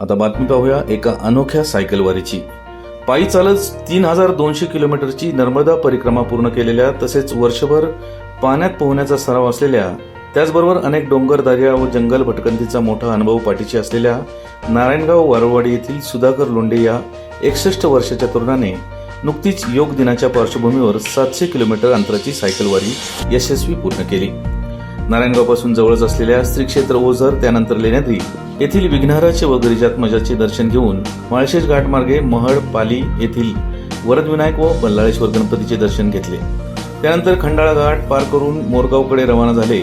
आता बातमी पाहूया एका अनोख्या सायकलवारीची पायी चालत तीन हजार दोनशे किलोमीटरची नर्मदा परिक्रमा पूर्ण केलेल्या तसेच वर्षभर पाण्यात पोहण्याचा सराव असलेल्या त्याचबरोबर अनेक डोंगर दर्या व जंगल भटकंतीचा मोठा अनुभव पाठीशी असलेल्या नारायणगाव वारवाडी येथील सुधाकर लोंढे या एकसष्ट वर्षाच्या तरुणाने नुकतीच योग दिनाच्या पार्श्वभूमीवर सातशे किलोमीटर अंतराची सायकलवारी यशस्वी पूर्ण केली. नारायणगावपासून जवळच असलेल्या श्री क्षेत्र ओझर त्यानंतर लेण्याद्री येथील विघ्नहराचे व गिरिजात्मजाचे दर्शन घेऊन माळशेज घाटमार्गे महड पाली येथील वरदविनायक व बल्लाळेश्वर गणपतीचे दर्शन घेतले. त्यानंतर खंडाळा घाट पार करून मोरगावकडे रवाना झाले.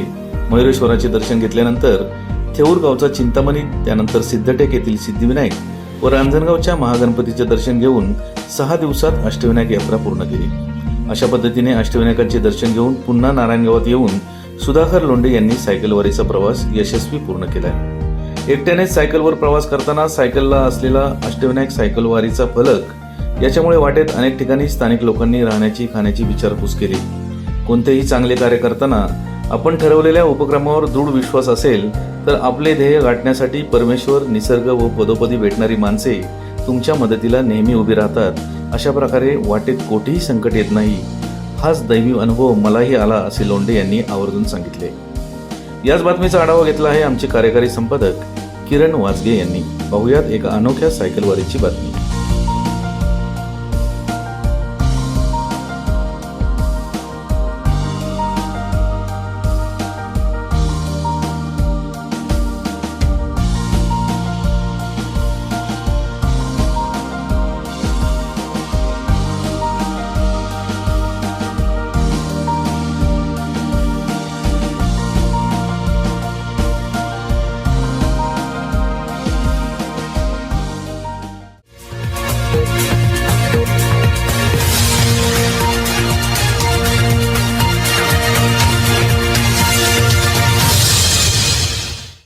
मयुरेश्वराचे दर्शन घेतल्यानंतर थेऊरगावचा चिंतामणी त्यानंतर सिद्धटेक येथील सिद्धिविनायक व रांजणगावच्या महागणपतीचे दर्शन घेऊन सहा दिवसात अष्टविनायक यात्रा पूर्ण केली. अशा पद्धतीने अष्टविनायकांचे दर्शन घेऊन पुन्हा नारायणगावात येऊन सुधाकर लोंढे यांनी सायकलवारीचा प्रवास यशस्वी पूर्ण केलाय. एकट्यानेच सायकलवर प्रवास करताना सायकलला असलेला अष्टविनायक सायकलवारीचा फलक याच्यामुळे वाटेत अनेक ठिकाणी स्थानिक लोकांनी राहण्याची खाण्याची विचारपूस केली. कोणतेही चांगले कार्य करताना आपण ठरवलेल्या उपक्रमावर दृढ विश्वास असेल तर आपले ध्येय गाठण्यासाठी परमेश्वर निसर्ग व पदोपदी भेटणारी माणसे तुमच्या मदतीला नेहमी उभी राहतात. अशा प्रकारे वाटेत कोठेही संकट येत नाही. हाच दैवी अनुभव मलाही आला असे लोंढे यांनी आवर्जून सांगितले. याच बातमीचा आढावा घेतला आहे आमचे कार्यकारी संपादक किरण वाजगे यांनी. पाहुयात एका अनोख्या सायकलवारीची बातमी.